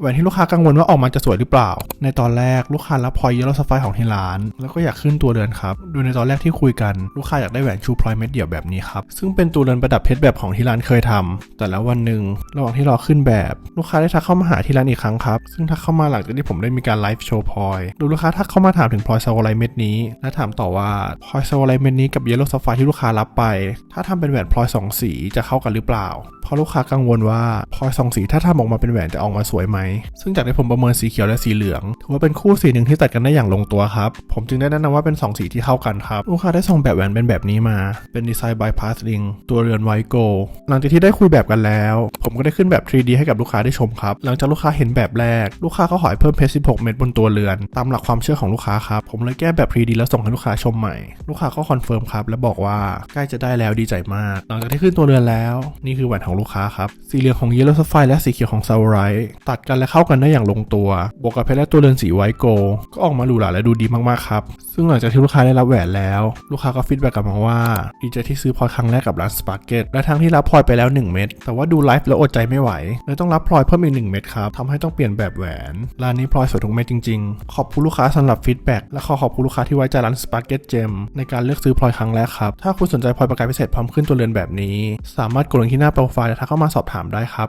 แหวนที่ลูกค้ากังวลว่าออกมาจะสวยหรือเปล่า ในตอนแรกลูกค้ารับพลอยเยลโลสไฟของที่ร้าน แล้วก็อยากขึ้นตัวเรือนครับ โดยในตอนแรกที่คุยกันลูกค้าอยากได้แหวนชูพลอยเม็ดเดี่ยวแบบนี้ครับ ซึ่งเป็นตัวเรือนประดับเพชรแบบของที่ร้านเคยทำแต่แล้ววันหนึ่งระหว่างที่รอขึ้นแบบ ลูกค้าได้ทักเข้ามาหาที่ร้านอีกครั้งครับ ซึ่งทักเข้ามาหลังจากที่ผมได้มีการไลฟ์โชว์พลอย โดยลูกค้าทักเข้ามาถามถึงพลอยซาวไลเม็ดนี้ และถามต่อว่าพลอยซาวไลเม็ดนี้กับเยลโลสไฟที่ลูกค้ารับไป ถ้าทำเป็นแหวนพลอยสองสีจะเข้ากันหรือเปล่า เพราะลูกค้ากังวลว่าพลอยสองสีถ้าทำออกมาเป็นแหวนจะออกมาสวยไหมซึ่งจากที่ผมประเมินสีเขียวและสีเหลืองถือว่าเป็นคู่สีหนึ่งที่ตัดกันได้อย่างลงตัวครับผมจึงได้แนะนำว่าเป็น 2 สีที่เข้ากันครับลูกค้าได้ส่งแบบแหวนเป็นแบบนี้มา เป็นดีไซน์ by Pass Ring ตัวเรือนไวโกหลังจากที่ได้คุยแบบกันแล้ว ผมก็ได้ขึ้นแบบ 3D ให้กับลูกค้าได้ชมครับหลังจากลูกค้าเห็นแบบแรกลูกค้าก็ขอให้เพิ่มเพชร16 เม็ดบนตัวเรือน ตามหลักความเชื่อของลูกค้าครับผมเลยแก้แบบ 3D แล้วส่งให้ลูกค้าชมใหม่ลูกค้าก็คอนเฟิร์มครับและบอกว่าใกล้จะได้แล้วดีใจมาก หลังจากที่ขึ้นตัวเรือนแล้ว นี่คือแหวนของลูกค้าครับสีเหลืองของ Yellow Sapphire และสีเขียวของ s a ไรตัดกันและเข้ากันได้อย่างลงตัว บวกกับเพชรและตัวเรือนสีไวโกลก็ออกมาหรูหราและดูดีมากๆครับ ซึ่งหลังจากที่ลูกค้าได้รับแหวนแล้ว ลูกค้าก็ฟีดแบ็กกลับมาว่าดีใจที่ซื้อพลอยครั้งแรกกับร้านสปาร์เก็ตและทั้งที่รับพลอยไปแล้ว 1 เม็ดแต่ว่าดูไลฟ์แล้วอดใจไม่ไหวเลยต้องรับพลอยเพิ่มอีก1เม็ดครับทำให้ต้องเปลี่ยนแบบแหวนร้านนี้พลอยสวยทุกเม็ดจริงๆ ขอบคุณลูกค้าสำหรับฟีดแบ็กและขอขอบคุณลูกค้าที่ไว้ใจร้านสปาร์เก็ตเจมในการเลือกซื้อพลอยครั้งแรกครับถ้าคุณสนใจพลอยประกายพิเศษพร้อมขึ้นตัวเรือนแบบนี้ สามารถกดลิงก์ที่หน้าโปรไฟล์และทักเข้ามาสอบถามได้ครับ